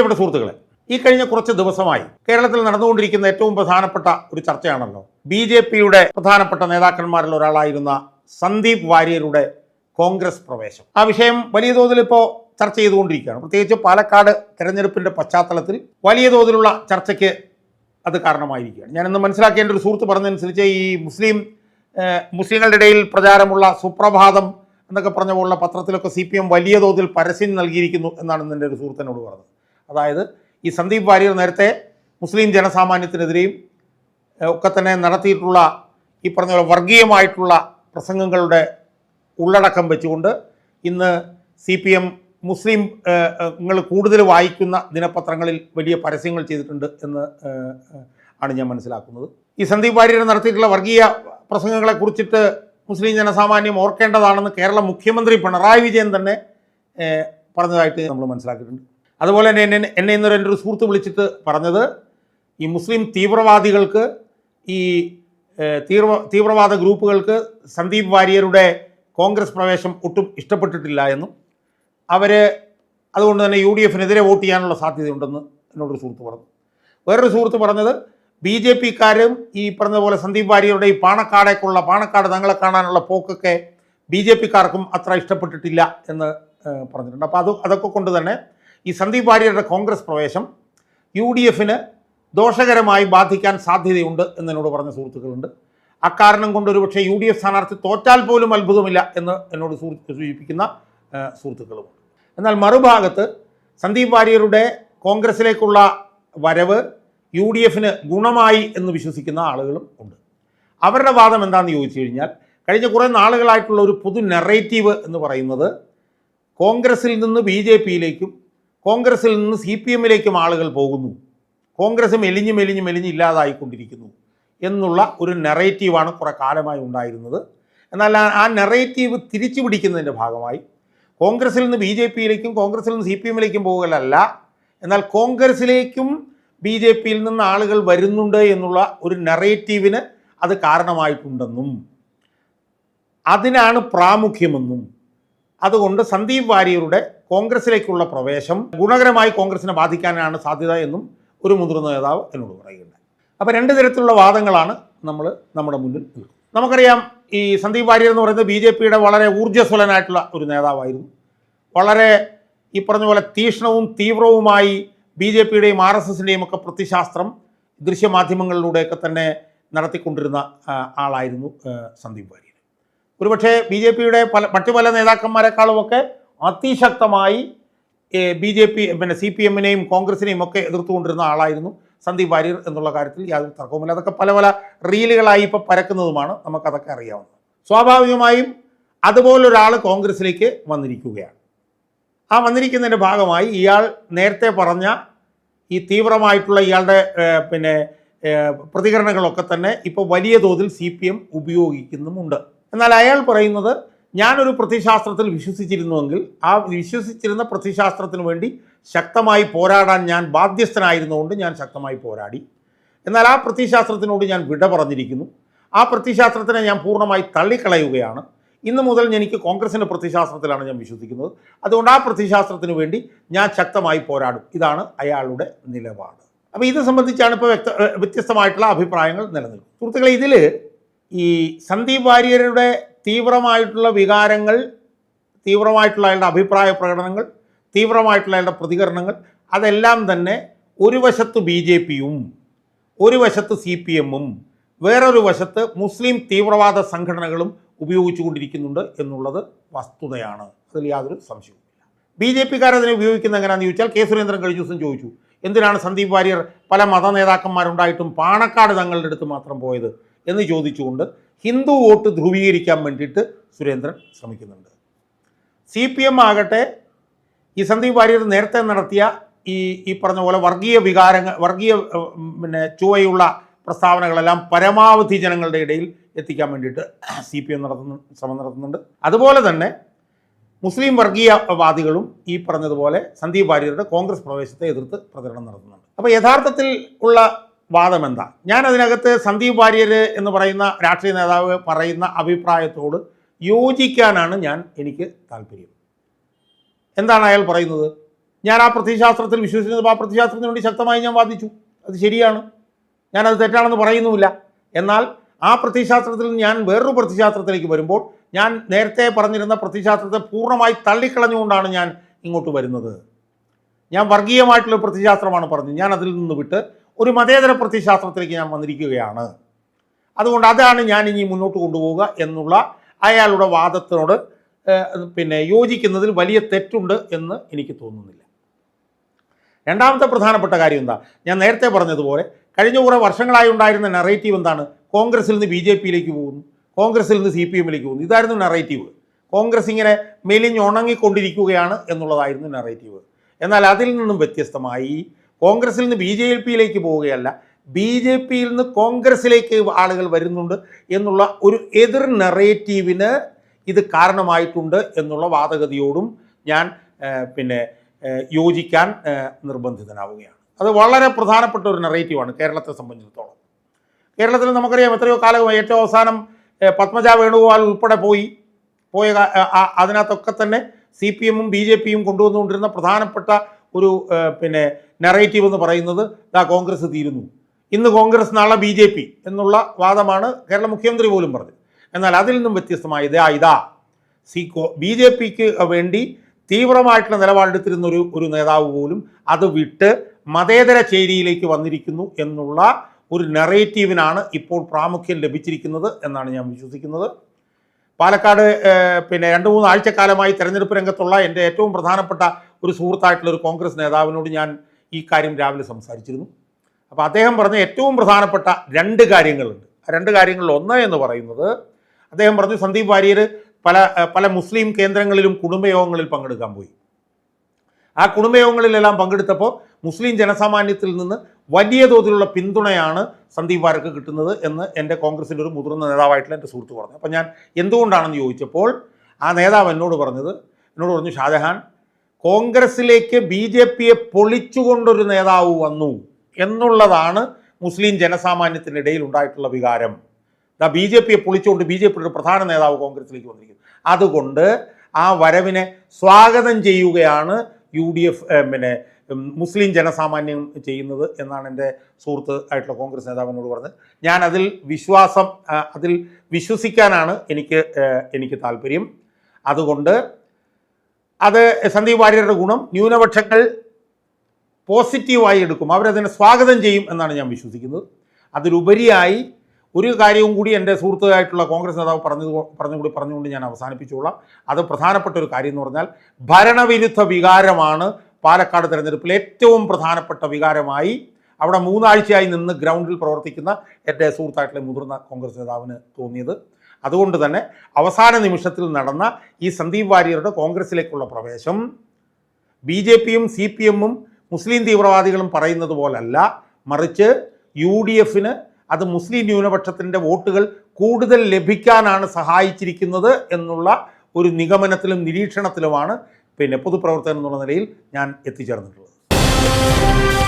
പ്രിയപ്പെട്ട സുഹൃത്തുക്കളെ ഈ കഴിഞ്ഞ കുറച്ച് ദിവസമായി കേരളത്തിൽ നടന്നുകൊണ്ടിരിക്കുന്ന ഏറ്റവും പ്രധാനപ്പെട്ട ഒരു ചർച്ചയാണല്ലോ. ബി ജെ പിയുടെ പ്രധാനപ്പെട്ട നേതാക്കന്മാരിൽ ഒരാളായിരുന്ന സന്ദീപ് വാര്യരുടെ കോൺഗ്രസ് പ്രവേശം. ആ വിഷയം വലിയ തോതിൽ ഇപ്പോൾ ചർച്ച ചെയ്തുകൊണ്ടിരിക്കുകയാണ്. പ്രത്യേകിച്ച് പാലക്കാട് തെരഞ്ഞെടുപ്പിന്റെ പശ്ചാത്തലത്തിൽ വലിയ തോതിലുള്ള ചർച്ചയ്ക്ക് അത് കാരണമായിരിക്കുകയാണ്. ഞാനിന്ന് മനസ്സിലാക്കിയ മനസ്സിലാക്കേണ്ട ഒരു സുഹൃത്ത് പറഞ്ഞതനുസരിച്ച് ഈ മുസ്ലിം മുസ്ലിങ്ങളുടെ ഇടയിൽ പ്രചാരമുള്ള സുപ്രഭാതം എന്നൊക്കെ പറഞ്ഞ പോലുള്ള പത്രത്തിലൊക്കെ സി പി എം വലിയ തോതിൽ പരസ്യം നൽകിയിരിക്കുന്നു എന്നാണ് എന്റെ ഒരു സുഹൃത്തിനോട് പറഞ്ഞത്. അതായത് ഈ സന്ദീപ് വാര്യർ നേരത്തെ മുസ്ലിം ജനസാമാന്യത്തിനെതിരെയും ഒക്കെ തന്നെ നടത്തിയിട്ടുള്ള ഈ പറഞ്ഞ പോലെ വർഗീയമായിട്ടുള്ള പ്രസംഗങ്ങളുടെ ഉള്ളടക്കം വെച്ചുകൊണ്ട് ഇന്ന് സി പി എം മുസ്ലിം കൂടുതൽ വായിക്കുന്ന ദിനപത്രങ്ങളിൽ വലിയ പരസ്യങ്ങൾ ചെയ്തിട്ടുണ്ട് എന്ന് ആണ് ഞാൻ മനസ്സിലാക്കുന്നത്. ഈ സന്ദീപ് വാര്യർ നടത്തിയിട്ടുള്ള വർഗീയ പ്രസംഗങ്ങളെ കുറിച്ചിട്ട് മുസ്ലിം ജനസാമാന്യം ഓർക്കേണ്ടതാണെന്ന് കേരള മുഖ്യമന്ത്രി പിണറായി വിജയൻ തന്നെ പറഞ്ഞതായിട്ട് നമ്മൾ മനസ്സിലാക്കിയിട്ടുണ്ട്. അതുപോലെ തന്നെ എന്നെ എന്നെ ഇന്നൊരു എന്റെ ഒരു സുഹൃത്ത് വിളിച്ചിട്ട് പറഞ്ഞത് ഈ മുസ്ലിം തീവ്രവാദികൾക്ക് ഈ തീവ്ര തീവ്രവാദ ഗ്രൂപ്പുകൾക്ക് സന്ദീപ് വാര്യരുടെ കോൺഗ്രസ് പ്രവേശം ഒട്ടും ഇഷ്ടപ്പെട്ടിട്ടില്ല എന്നും അവർ അതുകൊണ്ട് തന്നെ യു ഡി എഫിനെതിരെ വോട്ട് ചെയ്യാനുള്ള സാധ്യതയുണ്ടെന്ന് എന്നോടൊരു സുഹൃത്ത് പറഞ്ഞു. വേറൊരു സുഹൃത്ത് പറഞ്ഞത് ബി ജെ പിക്കാരും ഈ പറഞ്ഞ പോലെ സന്ദീപ് വാര്യരുടെ ഈ പാണക്കാടേക്കുള്ള പാണക്കാട് തങ്ങളെ കാണാനുള്ള പോക്കൊക്കെ ബി ജെ പിക്കാർക്കും അത്ര ഇഷ്ടപ്പെട്ടിട്ടില്ല എന്ന് പറഞ്ഞിട്ടുണ്ട്. അപ്പോൾ അത് അതൊക്കെ കൊണ്ട് തന്നെ ഈ സന്ദീപ് വാര്യരുടെ കോൺഗ്രസ് പ്രവേശം യു ഡി എഫിന് ദോഷകരമായി ബാധിക്കാൻ സാധ്യതയുണ്ട് എന്നോട് പറഞ്ഞ സുഹൃത്തുക്കളുണ്ട്. അക്കാരണം കൊണ്ട് ഒരുപക്ഷെ യു ഡി എഫ് സ്ഥാനാർത്ഥി തോറ്റാൽ പോലും അത്ഭുതമില്ല എന്ന് എന്നോട് സൂചിപ്പിക്കുന്ന സുഹൃത്തുക്കളും എന്നാൽ മറുഭാഗത്ത് സന്ദീപ് വാര്യരുടെ കോൺഗ്രസിലേക്കുള്ള വരവ് യു ഡി എഫിന് ഗുണമായി എന്ന് വിശ്വസിക്കുന്ന ആളുകളും ഉണ്ട്. അവരുടെ വാദം എന്താണെന്ന് ചോദിച്ചു കഴിഞ്ഞാൽ കഴിഞ്ഞ കുറേ നാളുകളായിട്ടുള്ള ഒരു പൊതു നെറേറ്റീവ് എന്ന് പറയുന്നത് കോൺഗ്രസിൽ നിന്ന് ബി ജെ പിയിലേക്കും കോൺഗ്രസിൽ നിന്ന് സി പി എമ്മിലേക്കും ആളുകൾ പോകുന്നു. കോൺഗ്രസ് മെലിഞ്ഞ് മെലിഞ്ഞ് മെലിഞ്ഞ് ഇല്ലാതായിക്കൊണ്ടിരിക്കുന്നു എന്നുള്ള ഒരു നെറേറ്റീവാണ് കുറേ കാലമായി ഉണ്ടായിരുന്നത്. എന്നാൽ ആ- നെറേറ്റീവ് തിരിച്ചു പിടിക്കുന്നതിന്റെ ഭാഗമായി കോൺഗ്രസിൽ നിന്ന് ബി ജെ പിയിലേക്കും കോൺഗ്രസിൽ നിന്ന് സി പി എമ്മിലേക്കും പോകലല്ല. എന്നാൽ കോൺഗ്രസിലേക്കും ബി ജെ പിയിൽ നിന്ന് ആളുകൾ വരുന്നുണ്ട് എന്നുള്ള ഒരു നെറേറ്റീവിന് അത് കാരണമായിട്ടുണ്ടെന്നും അതിനാണ് പ്രാമുഖ്യമെന്നും അതുകൊണ്ട് സന്ദീപ് വാര്യരുടെ കോൺഗ്രസിലേക്കുള്ള പ്രവേശം ഗുണകരമായി കോൺഗ്രസിനെ ബാധിക്കാനാണ് സാധ്യത എന്നും ഒരു മുതിർന്ന നേതാവ് എന്നോട് പറയുന്നത് അപ്പോൾ രണ്ട് തരത്തിലുള്ള വാദങ്ങളാണ് നമ്മൾ നമ്മുടെ മുന്നിൽ നിൽക്കുന്നത്. നമുക്കറിയാം ഈ സന്ദീപ് വാര്യർ എന്ന് പറയുന്നത് ബി ജെ പിയുടെ വളരെ ഊർജസ്വലനായിട്ടുള്ള ഒരു നേതാവായിരുന്നു. വളരെ ഈ പറഞ്ഞ പോലെ തീക്ഷ്ണവും തീവ്രവുമായി ബി ജെ പിയുടെയും ആർ എസ് എസിന്റെയും ഒക്കെ പ്രതിശാസ്ത്രം ദൃശ്യമാധ്യമങ്ങളിലൂടെയൊക്കെ തന്നെ നടത്തിക്കൊണ്ടിരുന്ന ആളായിരുന്നു സന്ദീപ് വാര്യർ. ഒരുപക്ഷെ ബി ജെ പിയുടെ പല മറ്റു പല നേതാക്കന്മാരെക്കാളുമൊക്കെ അതിശക്തമായി ബി ജെ പി പിന്നെ സി പി എമ്മിനെയും കോൺഗ്രസിനെയും ഒക്കെ എതിർത്തുകൊണ്ടിരുന്ന ആളായിരുന്നു സന്ദീപ് വാര്യർ എന്നുള്ള കാര്യത്തിൽ യാതൊരു തർക്കവുമില്ല. അതൊക്കെ പല പല റീലുകളായി ഇപ്പോൾ പരക്കുന്നതുമാണ് നമുക്കതൊക്കെ അറിയാവുന്നത്. സ്വാഭാവികമായും അതുപോലൊരാൾ കോൺഗ്രസിലേക്ക് വന്നിരിക്കുകയാണ്. ആ വന്നിരിക്കുന്നതിന്റെ ഭാഗമായി ഇയാൾ നേരത്തെ പറഞ്ഞ ഈ തീവ്രമായിട്ടുള്ള ഇയാളുടെ പിന്നെ പ്രതികരണങ്ങളൊക്കെ തന്നെ ഇപ്പോൾ വലിയ തോതിൽ സി പി എം ഉപയോഗിക്കുന്നുമുണ്ട്. എന്നാൽ അയാൾ പറയുന്നത് ഞാനൊരു പ്രതിശാസ്ത്രത്തിൽ വിശ്വസിച്ചിരുന്നുവെങ്കിൽ ആ വിശ്വസിച്ചിരുന്ന പ്രതിശാസ്ത്രത്തിന് വേണ്ടി ശക്തമായി പോരാടാൻ ഞാൻ ബാധ്യസ്ഥനായിരുന്നുകൊണ്ട് ഞാൻ ശക്തമായി പോരാടി. എന്നാൽ ആ പ്രതിശാസ്ത്രത്തിനോട് ഞാൻ വിട പറഞ്ഞിരിക്കുന്നു. ആ പ്രതിശാസ്ത്രത്തിനെ ഞാൻ പൂർണമായി തള്ളിക്കളയുകയാണ്. ഇന്ന് മുതൽ എനിക്ക് കോൺഗ്രസിന്റെ പ്രതിശാസ്ത്രത്തിലാണ് ഞാൻ വിശ്വസിക്കുന്നത്. അതുകൊണ്ട് ആ പ്രതിശാസ്ത്രത്തിന് വേണ്ടി ഞാൻ ശക്തമായി പോരാടും. ഇതാണ് അയാളുടെ നിലപാട്. അപ്പോൾ ഇത് സംബന്ധിച്ചാണ് ഇപ്പോൾ വ്യക്ത വ്യത്യസ്തമായിട്ടുള്ള അഭിപ്രായങ്ങൾ നിലനിൽക്കുന്നത്. സുഹൃത്തുക്കളെ ഇതിൽ ഈ സന്ദീപ് വാര്യരുടെ തീവ്രമായിട്ടുള്ള വികാരങ്ങൾ തീവ്രമായിട്ടുള്ള അയാളുടെ അഭിപ്രായ പ്രകടനങ്ങൾ തീവ്രമായിട്ടുള്ള അയാളുടെ പ്രതികരണങ്ങൾ അതെല്ലാം തന്നെ ഒരു വശത്ത് ബി ജെ പിയും ഒരു വശത്ത് സി പി എമ്മും വേറൊരു വശത്ത് മുസ്ലിം തീവ്രവാദ സംഘടനകളും ഉപയോഗിച്ചുകൊണ്ടിരിക്കുന്നുണ്ട് എന്നുള്ളത് വസ്തുതയാണ്. അതിൽ യാതൊരു സംശയവുമില്ല. ബി ജെ പിക്കാരതിനെ ഉപയോഗിക്കുന്ന എങ്ങനെയാണെന്ന് ചോദിച്ചാൽ കെ സുരേന്ദ്രൻ കഴിഞ്ഞ ദിവസം ചോദിച്ചു എന്തിനാണ് സന്ദീപ് വാര്യർ പല മത നേതാക്കന്മാരുണ്ടായിട്ടും പാണക്കാട് തങ്ങളുടെ അടുത്ത് മാത്രം പോയത്? എന്ന് ചോദിച്ചുകൊണ്ട് ഹിന്ദു വോട്ട് ധ്രുവീകരിക്കാൻ വേണ്ടിയിട്ട് സുരേന്ദ്രൻ ശ്രമിക്കുന്നുണ്ട്. സി പി എം ആകട്ടെ ഈ സന്ദീപ് വാര്യർ നേരത്തെ നടത്തിയ ഈ ഈ പറഞ്ഞ പോലെ വർഗീയ വികാരങ്ങൾ വർഗീയ പിന്നെ ചുവയുള്ള പ്രസ്താവനകളെല്ലാം പരമാവധി ജനങ്ങളുടെ ഇടയിൽ എത്തിക്കാൻ വേണ്ടിയിട്ട് സി പി എം നടത്തുന്നു ശ്രമം നടത്തുന്നുണ്ട്. അതുപോലെ തന്നെ മുസ്ലിം വർഗീയവാദികളും ഈ പറഞ്ഞതുപോലെ സന്ദീപ് വാര്യരുടെ കോൺഗ്രസ് പ്രവേശത്തെ എതിർത്ത് പ്രചരണം നടത്തുന്നുണ്ട്. അപ്പോൾ യഥാർത്ഥത്തിൽ ഉള്ള വാദം എന്താ ഞാൻ അതിനകത്ത് സന്ദീപ് വാര്യർ എന്ന് പറയുന്ന രാഷ്ട്രീയ നേതാവ് പറയുന്ന അഭിപ്രായത്തോട് യോജിക്കാനാണ് ഞാൻ എനിക്ക് താല്പര്യം. എന്താണ് അയാൾ പറയുന്നത്? ഞാൻ ആ പ്രതിശാസ്ത്രത്തിൽ വിശ്വസിക്കുന്നത് ആ പ്രതിശാസ്ത്രത്തിന് വേണ്ടി ശക്തമായി ഞാൻ വാദിച്ചു. അത് ശരിയാണ്. ഞാൻ അത് തെറ്റാണെന്ന് പറയുന്നുമില്ല. എന്നാൽ ആ പ്രതിശാസ്ത്രത്തിൽ ഞാൻ വേറൊരു പ്രതിശാസ്ത്രത്തിലേക്ക് വരുമ്പോൾ ഞാൻ നേരത്തെ പറഞ്ഞിരുന്ന പ്രതിശാസ്ത്രത്തെ പൂർണമായി തള്ളിക്കളഞ്ഞുകൊണ്ടാണ് ഞാൻ ഇങ്ങോട്ട് വരുന്നത്. ഞാൻ വർഗീയമായിട്ടുള്ള പ്രതിശാസ്ത്രമാണ് പറഞ്ഞത്. ഞാൻ അതിൽ നിന്ന് വിട്ട് ഒരു മതേതര പ്രത്യശാസ്ത്രത്തിലേക്ക് ഞാൻ വന്നിരിക്കുകയാണ്. അതുകൊണ്ട് അതാണ് ഞാൻ ഇനി മുന്നോട്ട് കൊണ്ടുപോവുക എന്നുള്ള അയാളുടെ വാദത്തിനോട് പിന്നെ യോജിക്കുന്നതിൽ വലിയ തെറ്റുണ്ട് എന്ന് എനിക്ക് തോന്നുന്നില്ല. രണ്ടാമത്തെ പ്രധാനപ്പെട്ട കാര്യം എന്താ? ഞാൻ നേരത്തെ പറഞ്ഞതുപോലെ കഴിഞ്ഞ കുറേ വർഷങ്ങളായി ഉണ്ടായിരുന്ന നെറേറ്റീവ് എന്താണ്? കോൺഗ്രസിൽ നിന്ന് ബി ജെ പിയിലേക്ക് പോകുന്നു. കോൺഗ്രസിൽ നിന്ന് സി പി എമ്മിലേക്ക് പോകുന്നു. ഇതായിരുന്നു നെറേറ്റീവ് കോൺഗ്രസ് ഇങ്ങനെ മെലിഞ്ഞുണങ്ങിക്കൊണ്ടിരിക്കുകയാണ് എന്നുള്ളതായിരുന്നു നെറേറ്റീവ് എന്നാൽ അതിൽ നിന്നും വ്യത്യസ്തമായി കോൺഗ്രസിൽ നിന്ന് ബി ജെ പിയിലേക്ക് പോവുകയല്ല ബി ജെ പിയിൽ നിന്ന് കോൺഗ്രസിലേക്ക് ആളുകൾ വരുന്നുണ്ട് എന്നുള്ള ഒരു എതിർ നെറേറ്റീവിന് ഇത് കാരണമായിട്ടുണ്ട് എന്നുള്ള വാദഗതിയോടും ഞാൻ പിന്നെ യോജിക്കാൻ നിർബന്ധിതനാവുകയാണ്. അത് വളരെ പ്രധാനപ്പെട്ട ഒരു നെറേറ്റീവാണ് കേരളത്തെ സംബന്ധിച്ചിടത്തോളം. കേരളത്തിൽ നമുക്കറിയാം എത്രയോ കാലമായി ഏറ്റവും അവസാനം പത്മജ വേണുഗോപാൽ ഉൾപ്പെടെ പോയി പോയ അതിനകത്തൊക്കെ തന്നെ സി പി എമ്മും ബി ജെ പിയും കൊണ്ടുവന്നുകൊണ്ടിരുന്ന പ്രധാനപ്പെട്ട ഒരു പിന്നെ നെറേറ്റീവ് എന്ന് പറയുന്നത് ഇതാ കോൺഗ്രസ് തീരുന്നു. ഇന്ന് കോൺഗ്രസ് നാളെ ബി ജെ പി എന്നുള്ള വാദമാണ് കേരള മുഖ്യമന്ത്രി പോലും പറഞ്ഞത്. എന്നാൽ അതിൽ നിന്നും വ്യത്യസ്തമായ ഇതാ ഇതാ. സി ബി ജെ പിക്ക് വേണ്ടി തീവ്രമായിട്ടുള്ള നിലപാടെടുത്തിരുന്ന ഒരു ഒരു നേതാവ് പോലും അത് വിട്ട് മതേതര ചേരിയിലേക്ക് വന്നിരിക്കുന്നു എന്നുള്ള ഒരു നെറേറ്റീവിനാണ് ഇപ്പോൾ പ്രാമുഖ്യം ലഭിച്ചിരിക്കുന്നത് എന്നാണ് ഞാൻ വിശ്വസിക്കുന്നത്. പാലക്കാട് പിന്നെ രണ്ട് മൂന്ന് ആഴ്ചക്കാലമായി തെരഞ്ഞെടുപ്പ് രംഗത്തുള്ള എന്റെ ഏറ്റവും പ്രധാനപ്പെട്ട ഒരു സുഹൃത്തായിട്ടുള്ള ഒരു കോൺഗ്രസ് നേതാവിനോട് ഞാൻ ഈ കാര്യം രാവിലെ സംസാരിച്ചിരുന്നു. അപ്പോൾ അദ്ദേഹം പറഞ്ഞ ഏറ്റവും പ്രധാനപ്പെട്ട രണ്ട് കാര്യങ്ങളുണ്ട്. ആ രണ്ട് കാര്യങ്ങളിൽ ഒന്ന് എന്ന് പറയുന്നത് അദ്ദേഹം പറഞ്ഞു സന്ദീപ് വാര്യർ പല പല മുസ്ലിം കേന്ദ്രങ്ങളിലും കുടുംബയോഗങ്ങളിൽ പങ്കെടുക്കാൻ പോയി. ആ കുടുംബയോഗങ്ങളിലെല്ലാം പങ്കെടുത്തപ്പോൾ മുസ്ലിം ജനസാമാന്യത്തിൽ നിന്ന് വലിയ തോതിലുള്ള പിന്തുണയാണ് സന്ദീപ് വാര്യർക്ക് കിട്ടുന്നത് എന്ന് എന്റെ കോൺഗ്രസിന്റെ ഒരു മുതിർന്ന നേതാവായിട്ടുള്ള എന്റെ സുഹൃത്ത് പറഞ്ഞു. അപ്പോൾ ഞാൻ എന്തുകൊണ്ടാണെന്ന് ചോദിച്ചപ്പോൾ ആ നേതാവ് എന്നോട് പറഞ്ഞത് എന്നോട് പറഞ്ഞു ഷാജഹാൻ കോൺഗ്രസിലേക്ക് ബി ജെ പിയെ പൊളിച്ചുകൊണ്ടൊരു നേതാവ് വന്നു എന്നുള്ളതാണ് മുസ്ലിം ജനസാമാന്യത്തിന്റെ ഇടയിൽ ഉണ്ടായിട്ടുള്ള വികാരം. ദാ ബി ജെ പിയെ പൊളിച്ചുകൊണ്ട് ബി ജെ പിയുടെ പ്രധാന നേതാവ് കോൺഗ്രസിലേക്ക് വന്നിരിക്കുന്നു. അതുകൊണ്ട് ആ വരവിനെ സ്വാഗതം ചെയ്യുകയാണ് യു ഡി എഫ് പിന്നെ മുസ്ലിം ജനസാമാന്യം ചെയ്യുന്നത് എന്നാണ് എന്റെ സുഹൃത്ത് ആയിട്ടുള്ള കോൺഗ്രസ് നേതാവിനോട് പറഞ്ഞത്. ഞാൻ അതിൽ വിശ്വാസം അതിൽ വിശ്വസിക്കാനാണ് എനിക്ക് എനിക്ക് താല്പര്യം. അതുകൊണ്ട് അത് സന്ദീപ് വാര്യരുടെ ഗുണം ന്യൂനപക്ഷങ്ങൾ പോസിറ്റീവായി എടുക്കും. അവരതിനെ സ്വാഗതം ചെയ്യും എന്നാണ് ഞാൻ വിശ്വസിക്കുന്നത്. അതിലുപരിയായി ഒരു കാര്യവും കൂടി എന്റെ സുഹൃത്തുമായിട്ടുള്ള കോൺഗ്രസ് നേതാവ് പറഞ്ഞു പറഞ്ഞുകൂടി പറഞ്ഞുകൊണ്ട് ഞാൻ അവസാനിപ്പിച്ചോളാം. അത് പ്രധാനപ്പെട്ട ഒരു കാര്യം എന്ന് പറഞ്ഞാൽ ഭരണവിരുദ്ധ വികാരമാണ് പാലക്കാട് തിരഞ്ഞെടുപ്പിൽ ഏറ്റവും പ്രധാനപ്പെട്ട വികാരമായി അവിടെ മൂന്നാഴ്ചയായി നിന്ന് ഗ്രൗണ്ടിൽ പ്രവർത്തിക്കുന്ന എന്റെ സുഹൃത്തായിട്ടുള്ള മുതിർന്ന കോൺഗ്രസ് നേതാവിന് തോന്നിയത്. അതുകൊണ്ട് തന്നെ അവസാന നിമിഷത്തിൽ നടന്ന ഈ സന്ദീപ് വാര്യരുടെ കോൺഗ്രസിലേക്കുള്ള പ്രവേശം. ബി ജെ പിയും സി പി എമ്മും മുസ്ലിം തീവ്രവാദികളും പറയുന്നത് പോലല്ല. മറിച്ച് യു ഡി എഫിന് അത് മുസ്ലിം ന്യൂനപക്ഷത്തിന്റെ വോട്ടുകൾ കൂടുതൽ ലഭിക്കാനാണ് സഹായിച്ചിരിക്കുന്നത് എന്നുള്ള ഒരു നിഗമനത്തിലും നിരീക്ഷണത്തിലുമാണ് പിന്നെ പൊതുപ്രവർത്തകൻ എന്നുള്ള നിലയിൽ ഞാൻ എത്തിച്ചേർന്നിട്ടുള്ളത്.